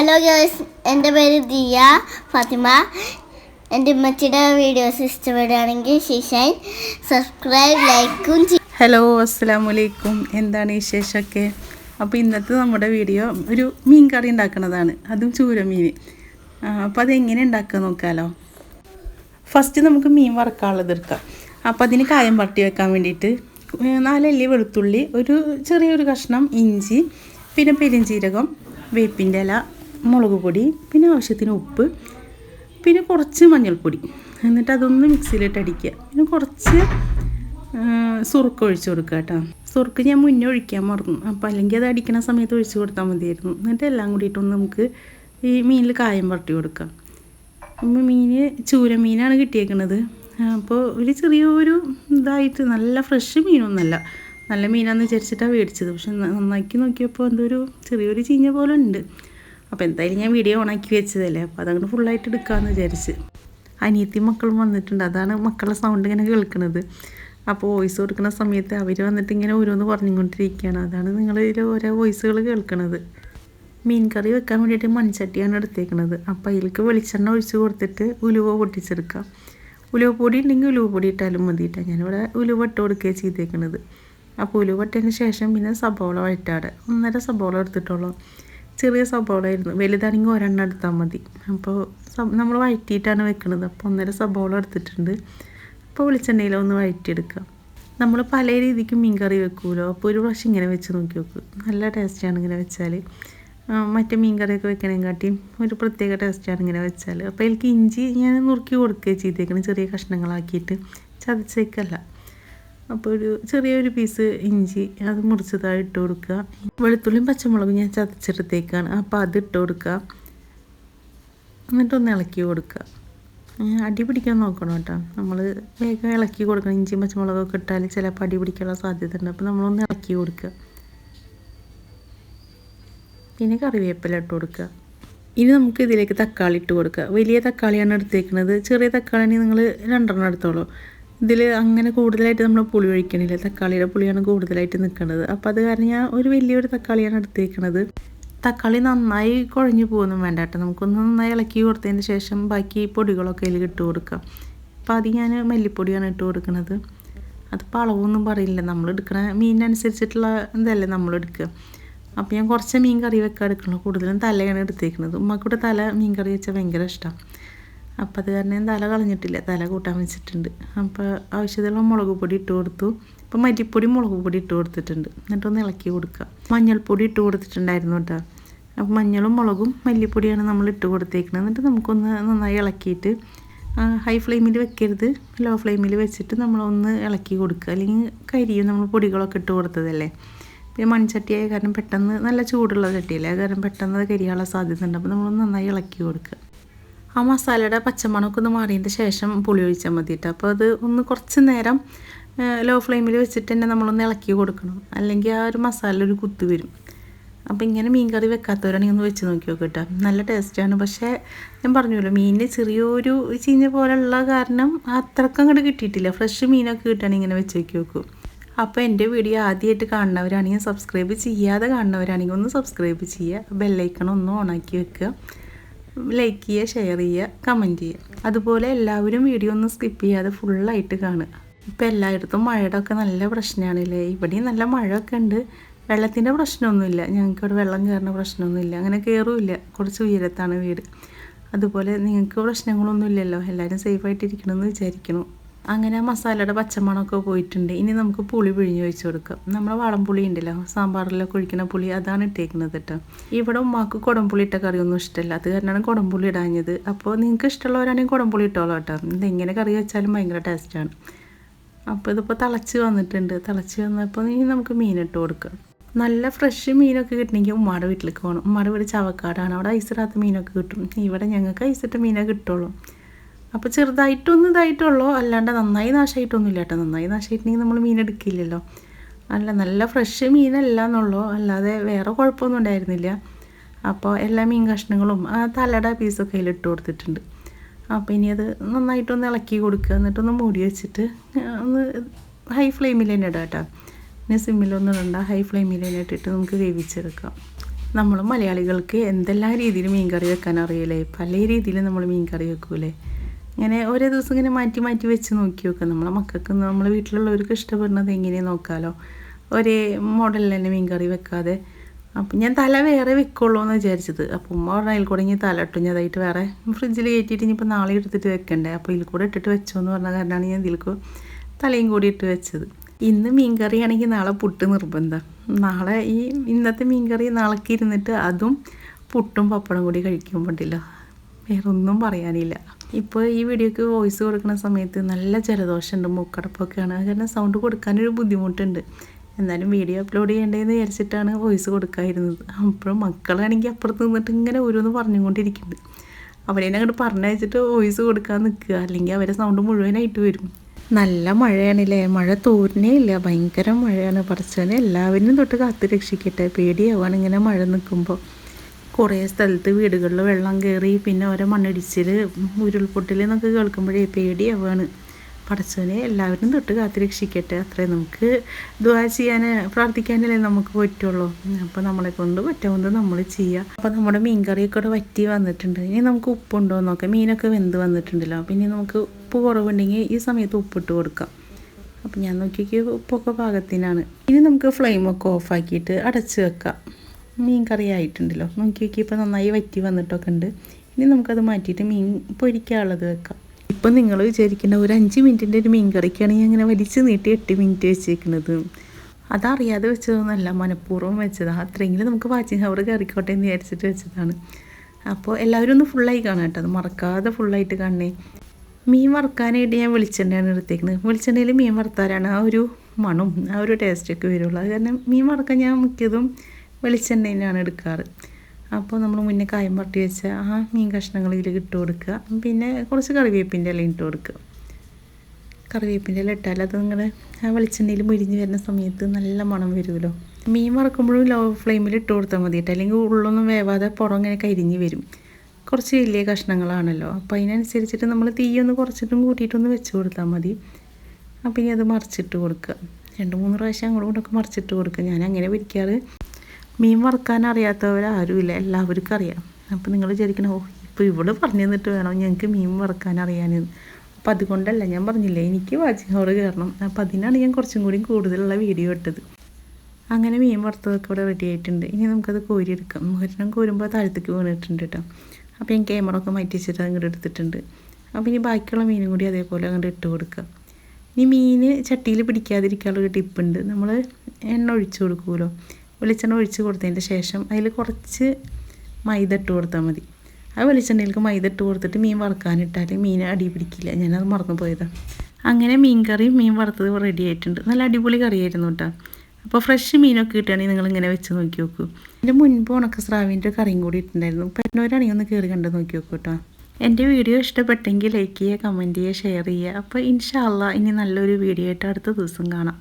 Hello girls എന്റെ പേര് ദിയ ഫാത്തിമ. എന്റെ ഉമ്മച്ചിയുടെ വീഡിയോസ് ഇഷ്ടപ്പെടുകയാണെങ്കിൽ ശിഷൈൻ സബ്സ്ക്രൈബ് ലൈക്കും ഹലോ അസ്സാം വലൈക്കും എന്താണ് വിശേഷമൊക്കെ? അപ്പോൾ ഇന്നത്തെ നമ്മുടെ വീഡിയോ ഒരു മീൻ കറി ഉണ്ടാക്കുന്നതാണ്. അതും ചൂരമീൻ. അപ്പോൾ അതെങ്ങനെ ഉണ്ടാക്കുക നോക്കാമല്ലോ ഫസ്റ്റ് നമുക്ക് മീൻ വറക്കാനുള്ളത് എടുക്കാം. അപ്പോൾ അതിന് കായം പട്ടി വെക്കാൻ വേണ്ടിയിട്ട് നാലല്ലി വെളുത്തുള്ളി ഒരു ചെറിയൊരു കഷ്ണം ഇഞ്ചി പിന്നെ പെരിഞ്ചീരകം വേപ്പിന്റെ ഇല മുളക് പൊടി പിന്നെ ആവശ്യത്തിന് ഉപ്പ് പിന്നെ കുറച്ച് മഞ്ഞൾപ്പൊടി. എന്നിട്ട് അതൊന്ന് മിക്സിയിലിട്ട് അടിക്കുക. പിന്നെ കുറച്ച് സുറുക്ക് ഒഴിച്ചു കൊടുക്കുക കേട്ടോ. സുറുക്ക് ഞാൻ മുന്നേ ഒഴിക്കാൻ മറന്നു. അപ്പോൾ അല്ലെങ്കിൽ അത് അടിക്കണ സമയത്ത് ഒഴിച്ചു കൊടുത്താൽ മതിയായിരുന്നു. എന്നിട്ട് എല്ലാം കൂടിയിട്ടൊന്ന് നമുക്ക് ഈ മീനിൽ കായം പുരട്ടി കൊടുക്കാം. അപ്പോൾ മീൻ ചൂരമീനാണ് കിട്ടിയേക്കുന്നത് അപ്പോൾ ഒരു ചെറിയൊരു ഇതായിട്ട് നല്ല ഫ്രഷ് മീനൊന്നുമല്ല നല്ല മീനാണെന്ന് വിചാരിച്ചിട്ടാണ് മേടിച്ചത്. പക്ഷെ നന്നാക്കി നോക്കിയപ്പോൾ എന്തോ ഒരു ചെറിയൊരു ചീഞ്ഞ പോലെ ഉണ്ട്. അപ്പോൾ എന്തായാലും ഞാൻ വീഡിയോ ഓണാക്കി വെച്ചതല്ലേ? അപ്പോൾ അതങ്ങോട്ട് ഫുള്ളായിട്ട് എടുക്കാമെന്ന് വിചാരിച്ച്. അനിയത്തി മക്കളും വന്നിട്ടുണ്ട്. അതാണ് മക്കളുടെ സൗണ്ട് ഇങ്ങനെ കേൾക്കുന്നത് അപ്പോൾ വോയിസ് കൊടുക്കുന്ന സമയത്ത് അവർ വന്നിട്ട് ഇങ്ങനെ ഓരോന്ന് പറഞ്ഞുകൊണ്ടിരിക്കുകയാണ്. അതാണ് നിങ്ങൾ ഇതിൽ ഓരോ വോയിസുകൾ കേൾക്കുന്നത് മീൻ കറി വെക്കാൻ വേണ്ടിയിട്ട് മൺചട്ടിയാണ് എടുത്തേക്കുന്നത് അപ്പോൾ അതിലേക്ക് വെളിച്ചെണ്ണ ഒഴിച്ച് കൊടുത്തിട്ട് ഉലുവ പൊട്ടിച്ചെടുക്കാം. ഉലുവ പൊടി ഉണ്ടെങ്കിൽ ഉലുവ പൊടി ഇട്ടാലും മതി കേട്ടോ ഞാനിവിടെ ഉലുവ ഇട്ട് കൊടുക്കുകയാണ് ചെയ്തേക്കുന്നത് അപ്പോൾ ഉലുവ ഇട്ടതിന് ശേഷം പിന്നെ സബോള വഴറ്റാടെ ഒന്നര സബോള എടുത്തിട്ടുള്ളൂ. ചെറിയ സബോള ആയിരുന്നു വലുതാണെങ്കിൽ ഒരെണ്ണം എടുത്താൽ മതി. അപ്പോൾ നമ്മൾ വഴറ്റിയിട്ടാണ് വെക്കുന്നത് അപ്പോൾ ഒന്നര സബോള എടുത്തിട്ടുണ്ട്. അപ്പോൾ വെളിച്ചെണ്ണയിൽ ഒന്ന് വയറ്റിയെടുക്കാം നമ്മൾ പല രീതിക്കും മീൻ കറി വെക്കുമല്ലോ അപ്പോൾ ഒരു പ്രാവശ്യം ഇങ്ങനെ വെച്ച് നോക്കി നോക്ക്. നല്ല ടേസ്റ്റാണ് ഇങ്ങനെ വെച്ചാൽ. മറ്റേ മീൻ കറിയൊക്കെ വെക്കണേക്കാട്ടിയും ഒരു പ്രത്യേക ടേസ്റ്റാണ് ഇങ്ങനെ വെച്ചാൽ. അപ്പോൾ എനിക്ക് ഇഞ്ചി ഞാൻ നുറുക്കി കൊടുക്കുകയും ചെയ്തേക്കണം ചെറിയ കഷ്ണങ്ങളാക്കിയിട്ട്. ചതച്ചേക്കല്ല. അപ്പോൾ ഒരു ചെറിയൊരു പീസ് ഇഞ്ചി അത് മുറിച്ചതായി ഇട്ട് കൊടുക്കുക. വെളുത്തുള്ളിയും പച്ചമുളകും ഞാൻ ചതച്ചെടുത്തേക്കാണ്. അപ്പോൾ അത് ഇട്ട് കൊടുക്കുക. എന്നിട്ടൊന്ന് ഇളക്കി കൊടുക്കുക. അടി പിടിക്കാൻ നോക്കണം കേട്ടോ. നമ്മൾ വേഗം ഇളക്കി കൊടുക്കണം. ഇഞ്ചിയും പച്ചമുളകൊക്കെ ഇട്ടാൽ ചിലപ്പോൾ അടി പിടിക്കാനുള്ള സാധ്യത ഉണ്ട്. അപ്പോൾ നമ്മളൊന്ന് ഇളക്കി കൊടുക്കുക. പിന്നെ കറിവേപ്പില ഇട്ട് കൊടുക്കുക. ഇനി നമുക്ക് ഇതിലേക്ക് തക്കാളി ഇട്ട് കൊടുക്കുക. വലിയ തക്കാളിയാണ് എടുത്തേക്കുന്നത് ചെറിയ തക്കാളി നിങ്ങൾ രണ്ടെണ്ണം എടുത്തോളൂ. ഇതിൽ അങ്ങനെ കൂടുതലായിട്ട് നമ്മൾ പുളി ഒഴിക്കണില്ല. തക്കാളിയുടെ പുളിയാണ് കൂടുതലായിട്ട് നിൽക്കുന്നത് അപ്പോൾ അത് കാരണം ഞാൻ ഒരു വലിയൊരു തക്കാളിയാണ് എടുത്തേക്കുന്നത് തക്കാളി നന്നായി കുഴഞ്ഞു പോകുന്നു വേണ്ട കേട്ടോ നമുക്കൊന്ന് നന്നായി ഇളക്കി കൊടുത്തതിന് ശേഷം ബാക്കി പൊടികളൊക്കെ അതിൽ ഇട്ട് കൊടുക്കാം. അപ്പോൾ അത് ഞാൻ മല്ലിപ്പൊടിയാണ് ഇട്ട് കൊടുക്കുന്നത് അതിപ്പോൾ അളവൊന്നും പറയില്ല. നമ്മൾ എടുക്കണ മീനിനനുസരിച്ചിട്ടുള്ള ഇതല്ലേ നമ്മൾ എടുക്കുക അപ്പോൾ ഞാൻ കുറച്ച് മീൻ കറി വെക്കാൻ എടുക്കണുള്ളൂ കൂടുതലും തലയാണ് എടുത്തേക്കുന്നത് ഉമ്മക്കൂടെ തല മീൻ കറി വെച്ചാൽ ഭയങ്കര ഇഷ്ടമാണ് അപ്പോൾ അത് കാരണം തല കളഞ്ഞിട്ടില്ല. തല കൂട്ടാൻ വെച്ചിട്ടുണ്ട്. അപ്പോൾ ആവശ്യത്തിലുള്ള മുളക് പൊടി ഇട്ട് കൊടുത്തു. ഇപ്പോൾ മരിപ്പൊടി മുളക് പൊടി ഇട്ട് കൊടുത്തിട്ടുണ്ട്. എന്നിട്ടൊന്ന് ഇളക്കി കൊടുക്കുക മഞ്ഞൾപ്പൊടി ഇട്ട് കൊടുത്തിട്ടുണ്ടായിരുന്നു കേട്ടോ അപ്പോൾ മഞ്ഞളും മുളകും മല്ലിപ്പൊടിയാണ് നമ്മൾ ഇട്ട് കൊടുത്തേക്കുന്നത് എന്നിട്ട് നമുക്കൊന്ന് നന്നായി ഇളക്കിയിട്ട് ഹൈ ഫ്ലെയിമിൽ വെക്കരുത്. ലോ ഫ്ലെയിമിൽ വെച്ചിട്ട് നമ്മളൊന്ന് ഇളക്കി കൊടുക്കുക അല്ലെങ്കിൽ കരിയും നമ്മൾ പൊടികളൊക്കെ ഇട്ട് കൊടുത്തതല്ലേ. പിന്നെ മൺചട്ടിയായ കാരണം പെട്ടെന്ന് നല്ല ചൂടുള്ള ചട്ടിയല്ലേ. കാരണം പെട്ടെന്ന് കരിയാനുള്ള സാധ്യത ഉണ്ട്. അപ്പോൾ നമ്മളൊന്ന് നന്നായി ഇളക്കി കൊടുക്കുക ആ മസാലയുടെ പച്ചമണമൊക്കെ ഒന്ന് മാറിയതിന്റെ ശേഷം പുളി ഒഴിച്ചാൽ മതി കേട്ടോ അപ്പോൾ അത് ഒന്ന് കുറച്ച് നേരം ലോ ഫ്ലെയിമിൽ വെച്ചിട്ട് തന്നെ നമ്മളൊന്ന് ഇളക്കി കൊടുക്കണം. അല്ലെങ്കിൽ ആ ഒരു മസാല ഒരു കുത്ത് വരും. അപ്പോൾ ഇങ്ങനെ മീൻ കറി വെക്കാത്തവരാണെങ്കിൽ ഒന്ന് വെച്ച് നോക്കി നോക്ക് കേട്ടോ നല്ല ടേസ്റ്റാണ് പക്ഷേ ഞാൻ പറഞ്ഞല്ലോ മീനിന് ചെറിയൊരു ചീഞ്ഞ പോലുള്ള കാരണം അത്രക്കും അങ്ങോട്ട് കിട്ടിയിട്ടില്ല. ഫ്രഷ് മീനൊക്കെ കിട്ടുകയാണെങ്കിൽ ഇങ്ങനെ വെച്ച് നോക്കി നോക്കൂ. അപ്പോൾ എന്റെ വീഡിയോ ആദ്യമായിട്ട് കാണുന്നവരാണെങ്കിൽ സബ്സ്ക്രൈബ് ചെയ്യാതെ കാണുന്നവരാണെങ്കിൽ ഒന്ന് സബ്സ്ക്രൈബ് ചെയ്യുക. ബെല്ലൈക്കൺ ഒന്ന് ഓണാക്കി വെക്കുക. ലൈക്ക് ചെയ്യുക ഷെയർ ചെയ്യുക കമന്റ് ചെയ്യുക. അതുപോലെ എല്ലാവരും വീഡിയോ ഒന്ന് സ്കിപ്പ് ചെയ്യാതെ ഫുള്ളായിട്ട് കാണുക. ഇപ്പം എല്ലായിടത്തും മഴയുടെ ഒക്കെ നല്ല പ്രശ്നമാണല്ലേ? ഇവിടെയും നല്ല മഴയൊക്കെ ഉണ്ട്. വെള്ളത്തിന്റെ പ്രശ്നമൊന്നുമില്ല. ഞങ്ങൾക്ക് ഇവിടെ വെള്ളം കയറുന്ന പ്രശ്നമൊന്നുമില്ല. അങ്ങനെ കയറുമില്ല. കുറച്ച് ഉയരത്താണ് വീട്. അതുപോലെ നിങ്ങൾക്ക് പ്രശ്നങ്ങളൊന്നുമില്ലല്ലോ? എല്ലാവരും സേഫായിട്ടിരിക്കണമെന്ന് വിചാരിക്കണം അങ്ങനെ ആ മസാലയുടെ പച്ചമണമൊക്കെ പോയിട്ടുണ്ട്. ഇനി നമുക്ക് പുളി പിഴിഞ്ഞ് വെച്ച് കൊടുക്കാം. നമ്മുടെ വളംപുളി ഉണ്ടല്ലോ സാമ്പാറിലൊക്കെ ഒഴിക്കുന്ന പുളി അതാണ് ഇട്ടേക്കുന്നത് കേട്ടോ. ഇവിടെ ഉമ്മാക്ക് കുടംപുളി ഇട്ട കറിയൊന്നും ഇഷ്ടമല്ല. അത് കാരണമാണ് കുടംപുളി ഇടാഞ്ഞത്. അപ്പോൾ നിങ്ങൾക്ക് ഇഷ്ടമുള്ളവരാണെങ്കിൽ കുടംപുളി ഇട്ടോളൂ കേട്ടോ. ഇതെങ്ങനെ കറി വെച്ചാലും ഭയങ്കര ടേസ്റ്റാണ് അപ്പോൾ ഇതിപ്പോൾ തിളച്ച് വന്നിട്ടുണ്ട്. തിളച്ച് വന്നപ്പോൾ ഇനി നമുക്ക് മീനിട്ട് കൊടുക്കാം. നല്ല ഫ്രഷ് മീനൊക്കെ കിട്ടണമെങ്കിൽ ഉമ്മാടെ വീട്ടിലേക്ക് പോകണം. ഉമ്മാടെ വീട് ചവക്കാടാണ്. അവിടെ ഐസിടാത്ത മീനൊക്കെ കിട്ടും. ഇവിടെ ഞങ്ങൾക്ക് ഐസിട്ട മീനൊക്കെ കിട്ടുള്ളൂ. അപ്പോൾ ചെറുതായിട്ടൊന്നും ഇതായിട്ടുള്ളൂ. അല്ലാണ്ട് നന്നായി നാശമായിട്ടൊന്നുമില്ല കേട്ടോ. നന്നായി നാശമായിട്ടുണ്ടെങ്കിൽ നമ്മൾ മീൻ എടുക്കില്ലല്ലോ. അല്ല നല്ല ഫ്രഷ് മീനല്ല എന്നുള്ളൂ. അല്ലാതെ വേറെ കുഴപ്പമൊന്നും ഉണ്ടായിരുന്നില്ല. അപ്പോൾ എല്ലാ മീൻ കഷ്ണങ്ങളും ആ തലയുടെ പീസൊക്കെ അതിൽ ഇട്ട് കൊടുത്തിട്ടുണ്ട്. അപ്പോൾ ഇനി അത് നന്നായിട്ടൊന്ന് ഇളക്കി കൊടുക്കുക. എന്നിട്ടൊന്ന് മൂടി വെച്ചിട്ട് ഒന്ന് ഹൈ ഫ്ലെയിമിൽ തന്നെ ഇടാം കേട്ടോ. പിന്നെ സിമ്മിലൊന്നും ഇടണ്ട. ഹൈ ഫ്ലെയിമിൽ തന്നെ ഇട്ടിട്ട് നമുക്ക് വേവിച്ചെടുക്കാം. നമ്മൾ മലയാളികൾക്ക് എന്തെല്ലാം രീതിയിൽ മീൻ കറി വെക്കാൻ അറിയില്ലേ? പല രീതിയിൽ നമ്മൾ മീൻ കറി വെക്കൂലേ? ഇങ്ങനെ ഓരോ ദിവസം ഇങ്ങനെ മാറ്റി മാറ്റി വെച്ച് നോക്കി നോക്കുക നമ്മളെ മക്കൾക്ക് നമ്മളെ വീട്ടിലുള്ളവർക്ക് ഇഷ്ടപ്പെടുന്നത് എങ്ങനെയാണ് നോക്കാമല്ലോ ഒരേ മോഡലിൽ തന്നെ മീൻകറി വെക്കാതെ. അപ്പം ഞാൻ തല വേറെ വെക്കുള്ളൂ എന്ന് വിചാരിച്ചത്. അപ്പോൾ ഉമ്മ പറഞ്ഞ അതിൽ കൂടെ ഇനി തല ഇട്ടു. ഞാൻ അതായിട്ട് വേറെ ഫ്രിഡ്ജിൽ കയറ്റിയിട്ട് ഇനിയിപ്പോൾ നാളെ എടുത്തിട്ട് വെക്കണ്ടേ. അപ്പോൾ ഇതിൽ കൂടെ ഇട്ടിട്ട് വെച്ചോ എന്ന് പറഞ്ഞ കാരണമാണ് ഞാൻ ഇതിൽക്ക് തലയും കൂടി ഇട്ട് വെച്ചത്. ഇന്ന് മീൻകറി ആണെങ്കിൽ നാളെ പുട്ട് നിർബന്ധം. നാളെ ഈ ഇന്നത്തെ മീൻകറി നാളേക്ക് ഇരുന്നിട്ട് അതും പുട്ടും പപ്പടം കൂടി കഴിക്കുമ്പോണ്ടില്ല വേറൊന്നും പറയാനില്ല. ഇപ്പോൾ ഈ വീഡിയോക്ക് വോയിസ് കൊടുക്കുന്ന സമയത്ത് നല്ല ജലദോഷമുണ്ട് മൂക്കടപ്പൊക്കെയാണ്. കാരണം സൗണ്ട് കൊടുക്കാനൊരു ബുദ്ധിമുട്ടുണ്ട്. എന്നാലും വീഡിയോ അപ്ലോഡ് ചെയ്യേണ്ടതെന്ന് വിചാരിച്ചിട്ടാണ് വോയിസ് കൊടുക്കാതിരുന്നത്. അപ്പോഴും മക്കളാണെങ്കിൽ അപ്പുറത്ത് നിന്നിട്ട് ഇങ്ങനെ ഓരോന്ന് പറഞ്ഞുകൊണ്ടിരിക്കുന്നുണ്ട്. അവരെ അങ്ങോട്ട് പറഞ്ഞയച്ചിട്ട് വോയിസ് കൊടുക്കാൻ നിൽക്കുക. അല്ലെങ്കിൽ അവരെ സൗണ്ട് മുഴുവനായിട്ട് വരും. നല്ല മഴയാണല്ലേ? മഴ തോരുന്നേ ഇല്ല. ഭയങ്കര മഴയാണ്. പടച്ചവനെ എല്ലാവരും തൊട്ട് കാത്തു രക്ഷിക്കട്ടെ പേടിയാവാണ് ഇങ്ങനെ മഴ നിൽക്കുമ്പോൾ കുറേ സ്ഥലത്ത് വീടുകളിൽ വെള്ളം കയറി പിന്നെ ഓരോ മണ്ണിടിച്ചിൽ ഉരുൾപൊട്ടൽ എന്നൊക്കെ കേൾക്കുമ്പോഴേ പേടിയാവാണ്. പടച്ചവനെ എല്ലാവരും തൊട്ട് കാത്ത് രക്ഷിക്കട്ടെ. അത്രേ നമുക്ക് ദുവാ ചെയ്യാൻ പ്രാർത്ഥിക്കാനല്ലേ നമുക്ക് പറ്റുള്ളൂ. അപ്പോൾ നമ്മളെ കൊണ്ട് പറ്റാവുന്നത് നമ്മൾ ചെയ്യുക അപ്പോൾ നമ്മുടെ മീൻകറിയൊക്കെ ഇവിടെ വറ്റി വന്നിട്ടുണ്ട്. ഇനി നമുക്ക് ഉപ്പുണ്ടോ എന്നൊക്കെ നോക്കാം. മീനൊക്കെ വെന്ത് വന്നിട്ടുണ്ടല്ലോ. പിന്നെ നമുക്ക് ഉപ്പ് കുറവുണ്ടെങ്കിൽ ഈ സമയത്ത് ഉപ്പിട്ട് കൊടുക്കാം. അപ്പം ഞാൻ നോക്കിയൊക്കെ ഉപ്പൊക്കെ പാകത്തിനാണ്. ഇനി നമുക്ക് ഫ്ലെയിമൊക്കെ ഓഫാക്കിയിട്ട് അടച്ച് വെക്കാം. മീൻ കറി ആയിട്ടുണ്ടല്ലോ നോക്കി നോക്കി ഇപ്പോൾ നന്നായി വറ്റി വന്നിട്ടൊക്കെ ഉണ്ട്. ഇനി നമുക്കത് മാറ്റിയിട്ട് മീൻ പൊരിക്കാനുള്ളത് വെക്കാം. ഇപ്പം നിങ്ങൾ വിചാരിക്കേണ്ട ഒരു അഞ്ച് മിനിറ്റിന്റെ ഒരു മീൻ കറിക്കാണ് ഞാൻ ഇങ്ങനെ വലിച്ച് നീട്ടി എട്ട് മിനിറ്റ് വെച്ചേക്കുന്നത്. അതറിയാതെ വെച്ചതൊന്നല്ല മനഃപൂർവം വെച്ചതാണ് അത്രയെങ്കിലും നമുക്ക് വാച്ചിങ് ഹവർ കയറിക്കോട്ടെ എന്ന് വിചാരിച്ചിട്ട് വെച്ചതാണ്. അപ്പോൾ എല്ലാവരും ഒന്ന് ഫുള്ളായി കാണാം കേട്ടോ. അത് മറക്കാതെ ഫുള്ളായിട്ട് കാണണേ. മീൻ വറുക്കാനായിട്ട് ഞാൻ വെളിച്ചെണ്ണയാണ് എടുത്തേക്കുന്നത്. വെളിച്ചെണ്ണയിൽ മീൻ വറുത്താലാണ് ആ ഒരു മണും ആ ഒരു ടേസ്റ്റൊക്കെ വരുള്ളൂ. അത് കാരണം മീൻ വറുക്കാൻ ഞാൻ മിക്കതും വെളിച്ചെണ്ണയിലാണ് എടുക്കാറ്. അപ്പോൾ നമ്മൾ മുന്നേ കായം പട്ടി വെച്ച ആ മീൻ കഷ്ണങ്ങൾ ഇതിൽ ഇട്ട് കൊടുക്കുക. പിന്നെ കുറച്ച് കറിവേപ്പിന്റെ ഇല ഇട്ട് കൊടുക്കുക. കറിവേപ്പിന്റെ ഇല ഇട്ടാൽ അത് നിങ്ങളുടെ ആ വെളിച്ചെണ്ണയിൽ മുരിഞ്ഞ് വരുന്ന സമയത്ത് നല്ല മണം വരുമല്ലോ മീൻ വറക്കുമ്പോഴും ലോ ഫ്ലെയിമിൽ ഇട്ട് കൊടുത്താൽ മതി കേട്ടോ. അല്ലെങ്കിൽ ഉള്ളൊന്നും വേവാതെ പുറം ഇങ്ങനെ കരിഞ്ഞ് വരും. കുറച്ച് വലിയ കഷ്ണങ്ങളാണല്ലോ. അപ്പോൾ അതിനനുസരിച്ചിട്ട് നമ്മൾ തീയൊന്ന് കുറച്ചിട്ടും കൂട്ടിയിട്ടൊന്ന് വെച്ച് കൊടുത്താൽ മതി. അപ്പോൾ ഇനി അത് മറിച്ചിട്ട് കൊടുക്കുക. രണ്ട് മൂന്ന് പ്രാവശ്യം അങ്ങോട്ടും ഇങ്ങോട്ടൊക്കെ മറിച്ചിട്ട് കൊടുക്കുക. ഞാൻ അങ്ങനെ പിരിക്കാറ് മീൻ വറുക്കാൻ അറിയാത്തവരാരുമില്ല എല്ലാവർക്കും അറിയാം. അപ്പോൾ നിങ്ങൾ വിചാരിക്കണം ഓ ഇപ്പോൾ ഇവിടെ പറഞ്ഞു തന്നിട്ട് വേണം ഞങ്ങൾക്ക് മീൻ വറുക്കാൻ അറിയാനെന്ന് അപ്പോൾ അതുകൊണ്ടല്ല ഞാൻ പറഞ്ഞില്ലേ എനിക്ക് വാച്ചിങ് ഹവർ കയറണം അപ്പോൾ അതിനാണ് ഞാൻ കുറച്ചും കൂടി കൂടുതലുള്ള വീഡിയോ ഇട്ടത്. അങ്ങനെ മീൻ വറുത്തതൊക്കെ ഇവിടെ റെഡി ആയിട്ടുണ്ട്. ഇനി നമുക്കത് കോരിയെടുക്കാം. ഒരെണ്ണം കോരുമ്പോൾ താഴത്തേക്ക് വീണിട്ടുണ്ട് കേട്ടോ. അപ്പോൾ ഞാൻ ക്യാമറ ഒക്കെ മാറ്റി വെച്ചിട്ട് അങ്ങോട്ട് എടുത്തിട്ടുണ്ട്. അപ്പോൾ ഇനി ബാക്കിയുള്ള മീനും കൂടി അതേപോലെ അങ്ങോട്ട് ഇട്ട് കൊടുക്കുക ഇനി മീൻ ചട്ടിയിൽ പിടിക്കാതിരിക്കാനുള്ള ഒരു ടിപ്പുണ്ട് നമ്മൾ എണ്ണ ഒഴിച്ചു കൊടുക്കുമല്ലോ. വെളിച്ചെണ്ണ ഒഴിച്ച് കൊടുത്തതിന്റെ ശേഷം അതിൽ കുറച്ച് മൈദ ഇട്ട് കൊടുത്താൽ മതി. ആ വെളിച്ചെണ്ണയിലേക്ക് മൈദ ഇട്ട് കൊടുത്തിട്ട് മീൻ വറുക്കാനിട്ടാൽ മീൻ അടി പിടിക്കില്ല. ഞാനത് മറന്നു പോയതാണ് അങ്ങനെ മീൻ കറി മീൻ വറുത്തത് റെഡി ആയിട്ടുണ്ട്. നല്ല അടിപൊളി കറിയായിരുന്നു കേട്ടോ. അപ്പോൾ ഫ്രഷ് മീനൊക്കെ കിട്ടുകയാണെങ്കിൽ നിങ്ങൾ ഇങ്ങനെ വെച്ച് നോക്കി നോക്കൂ. എന്റെ മുൻപ് ഉണക്ക സ്രാവിന്റെ കറിയും കൂടി ഇട്ടുണ്ടായിരുന്നു. പറ്റുന്നവരാണെങ്കിൽ ഒന്ന് കയറി കണ്ട് നോക്കി നോക്കൂ കേട്ടോ. എന്റെ വീഡിയോ ഇഷ്ടപ്പെട്ടെങ്കിൽ ലൈക്ക് ചെയ്യുക കമന്റ് ചെയ്യുക ഷെയർ ചെയ്യുക. അപ്പോൾ ഇൻഷാല്ല ഇനി നല്ലൊരു വീഡിയോ ആയിട്ട് അടുത്ത ദിവസം കാണാം.